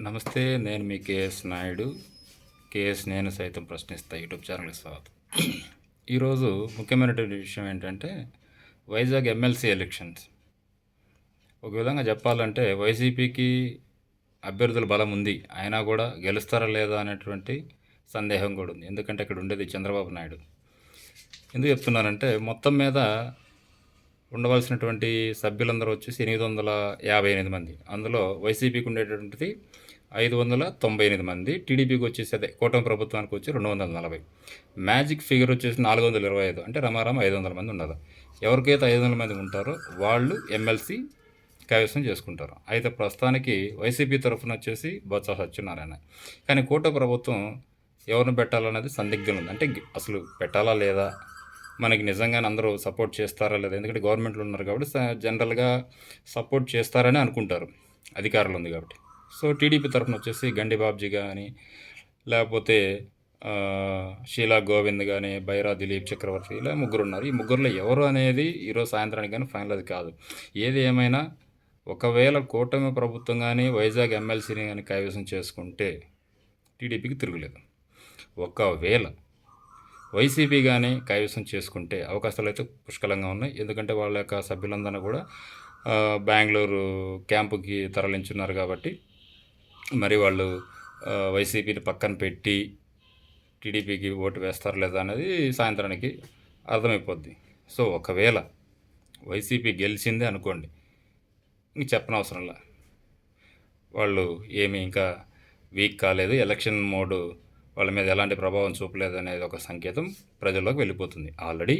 నమస్తే నేను మీ KS Naidu. KS నేను సైతం ప్రశ్నిస్తా యూట్యూబ్ ఛానల్కి స్వాగతం. ఈరోజు ముఖ్యమైనటువంటి విషయం ఏంటంటే వైజాగ్ ఎమ్మెల్సీ ఎలక్షన్స్. ఒక విధంగా చెప్పాలంటే వైసీపీకి అభ్యర్థుల బలం ఉంది. అయినా కూడా గెలుస్తారా లేదా అనేటువంటి సందేహం కూడా ఉంది. ఎందుకంటే ఇక్కడ ఉండేది చంద్రబాబు నాయుడు. ఎందుకు చెప్తున్నానంటే మొత్తం మీద ఉండవలసినటువంటి సభ్యులందరూ వచ్చేసి ఎనిమిది వందల యాభై ఎనిమిది మంది. అందులో వైసీపీకి ఉండేటటువంటిది ఐదు వందల తొంభై ఎనిమిది మంది టీడీపీకి వచ్చేసి అదే కూటమి ప్రభుత్వానికి వచ్చి రెండు వందల నలభై. మ్యాజిక్ ఫిగర్ వచ్చేసి నాలుగు వందల ఇరవై ఐదు అంటే రమారామ ఐదు వందల మంది ఉండదు. ఎవరికైతే ఐదు వందల మంది ఉంటారో వాళ్ళు ఎమ్మెల్సీ కైవసం చేసుకుంటారు. అయితే ప్రస్తుతానికి వైసీపీ తరఫున వచ్చేసి బొత్స సత్యనారాయణ. కానీ కూట ప్రభుత్వం ఎవరిని పెట్టాలన్నది సందిగ్ధం ఉంది. అంటే అసలు పెట్టాలా లేదా మనకి నిజంగానే అందరూ సపోర్ట్ చేస్తారా లేదా? ఎందుకంటే గవర్నమెంట్లో ఉన్నారు కాబట్టి స- జనరల్గా సపోర్ట్ చేస్తారని అనుకుంటారు. అధికారులు ఉంది కాబట్టి. సో టీడీపీ తరఫున వచ్చేసి గండి బాబ్జీ కానీ లేకపోతే షీలా గోవింద్ కానీ బైరా దిలీప్ చక్రవర్తి ఇలా ముగ్గురు ఉన్నారు ఈ ముగ్గురులో ఎవరు అనేది ఈరోజు సాయంత్రానికి కానీ ఫైనల్ అది కాదు. ఏది ఏమైనా ఒకవేళ కూటమి ప్రభుత్వం కానీ వైజాగ్ ఎమ్మెల్సీని కానీ కైవసం చేసుకుంటే టీడీపీకి తిరుగులేదు. ఒకవేళ వైసీపీ కానీ కైవసం చేసుకుంటే అవకాశాలు అయితే పుష్కలంగా ఉన్నాయి. ఎందుకంటే వాళ్ళ యొక్క సభ్యులందరూ కూడా బెంగళూరు క్యాంపుకి తరలించున్నారు కాబట్టి మరి వాళ్ళు వైసీపీని పక్కన పెట్టి టీడీపీకి ఓటు వేస్తారు లేదా అనేది సాయంత్రానికి అర్థమైపోద్ది. సో ఒకవేళ వైసీపీ గెలిచిందే అనుకోండి ఇంక చెప్పనవసరంలా వాళ్ళు ఏమి ఇంకా వీక్ కాలేదు. ఎలక్షన్ మోడ్ వాళ్ళ మీద ఎలాంటి ప్రభావం చూపలేదు అనేది ఒక సంకేతం ప్రజల్లోకి వెళ్ళిపోతుంది. ఆల్రెడీ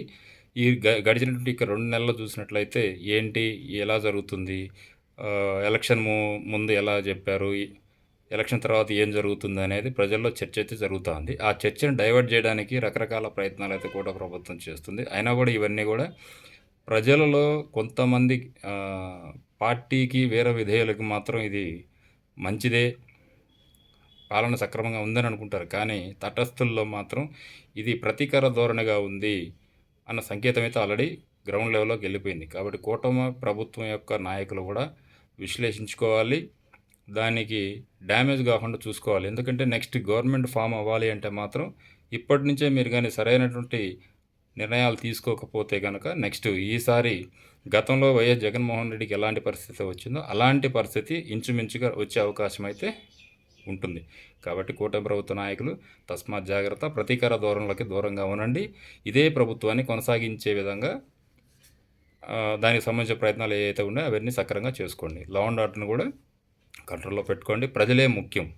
ఈ గ గడిచినటువంటి ఇక రెండు నెలలు చూసినట్లయితే ఏంటి ఎలా జరుగుతుంది ఎలక్షన్ ముందు ఎలా చెప్పారు ఈ ఎలక్షన్ తర్వాత ఏం జరుగుతుంది అనేది ప్రజల్లో చర్చ అయితే జరుగుతుంది ఆ చర్చను డైవర్ట్ చేయడానికి రకరకాల ప్రయత్నాలు అయితే కూడా ప్రభుత్వం చేస్తుంది. అయినా కూడా ఇవన్నీ కూడా ప్రజలలో కొంతమంది పార్టీకి వేరే విధేయులకు మాత్రం ఇది మంచిదే. పాలన సక్రమంగా ఉందని అనుకుంటారు కానీ తటస్థుల్లో మాత్రం ఇది ప్రతీకార ధోరణిగా ఉంది అన్న సంకేతం అయితే ఆల్రెడీ గ్రౌండ్ లెవెల్లోకి వెళ్ళిపోయింది. కాబట్టి కూటమి ప్రభుత్వం యొక్క నాయకులు కూడా విశ్లేషించుకోవాలి. దానికి డ్యామేజ్ కాకుండా చూసుకోవాలి. ఎందుకంటే నెక్స్ట్ గవర్నమెంట్ ఫామ్ అవ్వాలి అంటే మాత్రం ఇప్పటి నుంచే మీరు కానీ సరైనటువంటి నిర్ణయాలు తీసుకోకపోతే కనుక నెక్స్ట్ ఈసారి గతంలో వైఎస్ జగన్మోహన్ రెడ్డికి ఎలాంటి పరిస్థితి వచ్చిందో అలాంటి పరిస్థితి ఇంచుమించుగా వచ్చే అవకాశం అయితే ఉంటుంది. కాబట్టి కూటమి ప్రభుత్వ నాయకులు తస్మాత్ జాగ్రత్త ప్రతీకార ధోరణులకి దూరంగా ఉండండి. ఇదే ప్రభుత్వాన్ని కొనసాగించే విధంగా దానికి సంబంధించిన ప్రయత్నాలు ఏవైతే ఉన్నాయో అవన్నీ సక్రమంగా చేసుకోండి. లా అండ్ ఆర్డర్ని కూడా కంట్రోల్లో పెట్టుకోండి. ప్రజలే ముఖ్యం.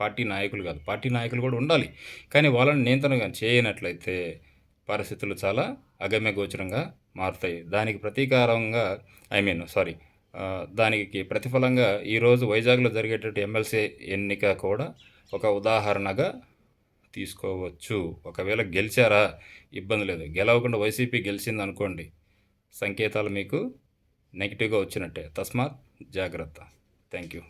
పార్టీ నాయకులు కాదు. పార్టీ నాయకులు కూడా ఉండాలి. కానీ వాళ్ళని నియంత్రణ చేయనట్లయితే పరిస్థితులు చాలా అగమ్య గోచరంగా మారుతాయి. దానికి ప్రతీకారంగా ఐ మీన్ సారీ దానికి ప్రతిఫలంగా ఈరోజు వైజాగ్లో జరిగేటటువంటి ఎమ్మెల్సీ ఎన్నిక కూడా ఒక ఉదాహరణగా తీసుకోవచ్చు. ఒకవేళ గెలిచారా? ఇబ్బంది లేదు. గెలవకుండా వైసీపీ గెలిచింది అనుకోండి సంకేతాలు మీకు నెగిటివ్గా వచ్చినట్టే. తస్మాత్ జాగ్రత్త. Thank you